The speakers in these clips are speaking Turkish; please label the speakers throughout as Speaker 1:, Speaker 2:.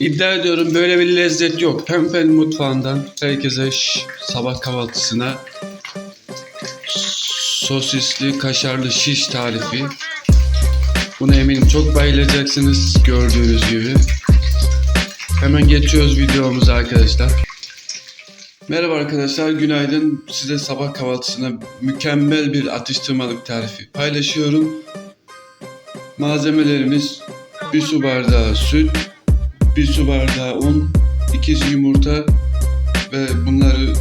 Speaker 1: İddia ediyorum böyle bir lezzet yok. Pempen mutfağından herkese sabah kahvaltısına sosisli kaşarlı şiş tarifi. Buna eminim çok bayılacaksınız gördüğünüz gibi. Hemen geçiyoruz videomuza arkadaşlar. Merhaba arkadaşlar, günaydın. Size sabah kahvaltısına mükemmel bir atıştırmalık tarifi paylaşıyorum. Malzemelerimiz bir su bardağı süt, bir su bardağı un, iki yumurta ve bunları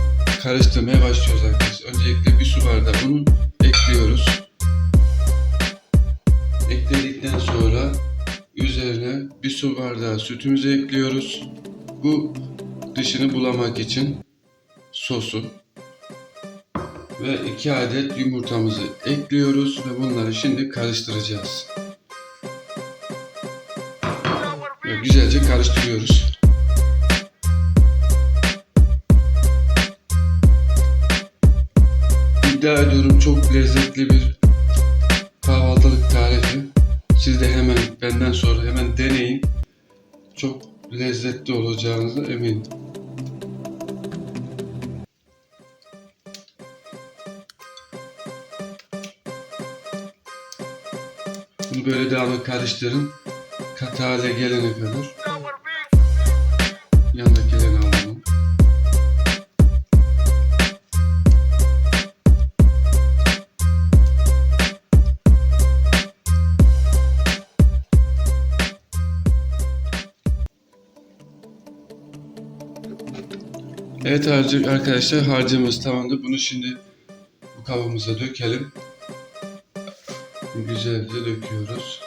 Speaker 1: karıştırmaya başlıyoruz arkadaşlar. Öncelikle bir su bardağı unu ekliyoruz. Ekledikten sonra üzerine bir su bardağı sütümüzü ekliyoruz. Bu dışını bulamak için sosu ve iki adet yumurtamızı ekliyoruz ve bunları şimdi karıştıracağız. Güzelce karıştırıyoruz. İddia ediyorum çok lezzetli bir kahvaltılık tarifi. Siz de hemen benden sonra hemen deneyin. Çok lezzetli olacağınıza eminim. Bunu böyle devamlı karıştırın. Katı hale gelene kadar. Yandakilerini alalım. Evet arkadaşlar harcımız tamamdır. Bunu şimdi bu kabımıza dökelim. Güzelce döküyoruz.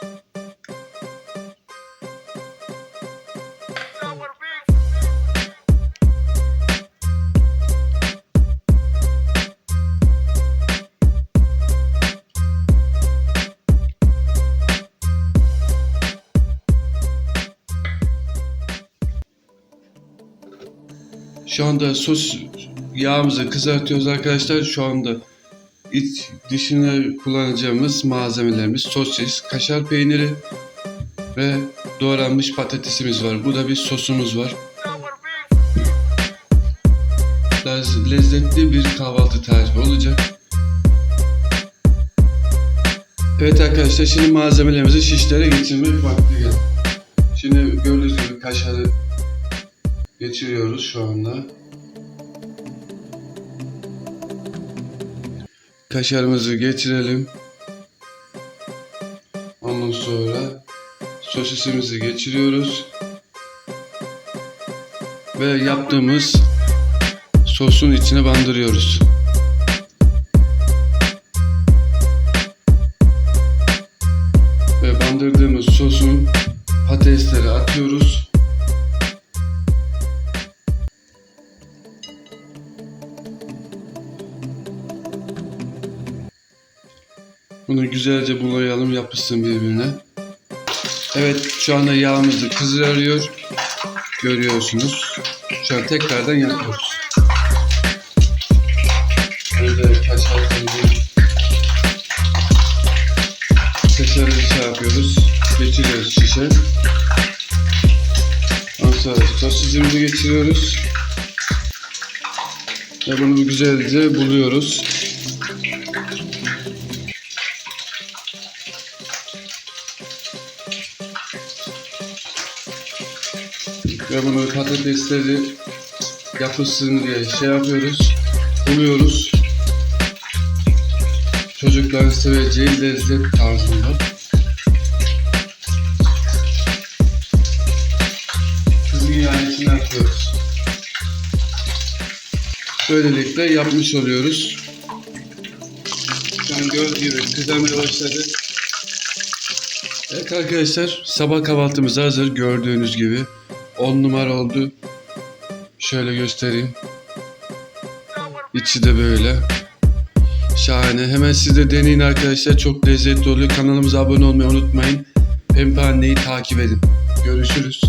Speaker 1: Şu anda sos yağımızı kızartıyoruz arkadaşlar. Şu anda iç dışına kullanacağımız malzemelerimiz sosis, kaşar peyniri ve doğranmış patatesimiz var. Burada bir sosumuz var. Lez- Lezzetli bir kahvaltı tarifi olacak. Evet arkadaşlar şimdi malzemelerimizi şişlere geçirmek vakti geldi. Şimdi gördüğünüz gibi kaşarı geçiriyoruz şu anda. Kaşarımızı geçirelim. Ondan sonra sosisimizi geçiriyoruz. Ve yaptığımız sosun içine bandırıyoruz. Bunu güzelce bulayalım yapışsın birbirine. Evet şu anda yağımızı kızarıyor. Görüyorsunuz. Şu an tekrardan yapıyoruz. Önce kaşarımızı kaşarı şey yapıyoruz. Geçiriyoruz şişe. Ondan sonra sosisimizi geçiriyoruz. Ve bunu güzelce buluyoruz. Ve bunu patatesleri yapışsın diye şey yapıyoruz. Buluyoruz. Çocukların seveceği lezzet tarzında. Yağın içine atıyoruz. Böylelikle yapmış oluyoruz. An gördüğünüz gibi kızarmaya başladı. Evet arkadaşlar sabah kahvaltımız hazır gördüğünüz gibi. 10 numara oldu. Şöyle göstereyim. İçi de böyle. Şahane. Hemen siz de deneyin arkadaşlar. Çok lezzetli oluyor. Kanalımıza abone olmayı unutmayın. Pembe Anne'yi takip edin. Görüşürüz.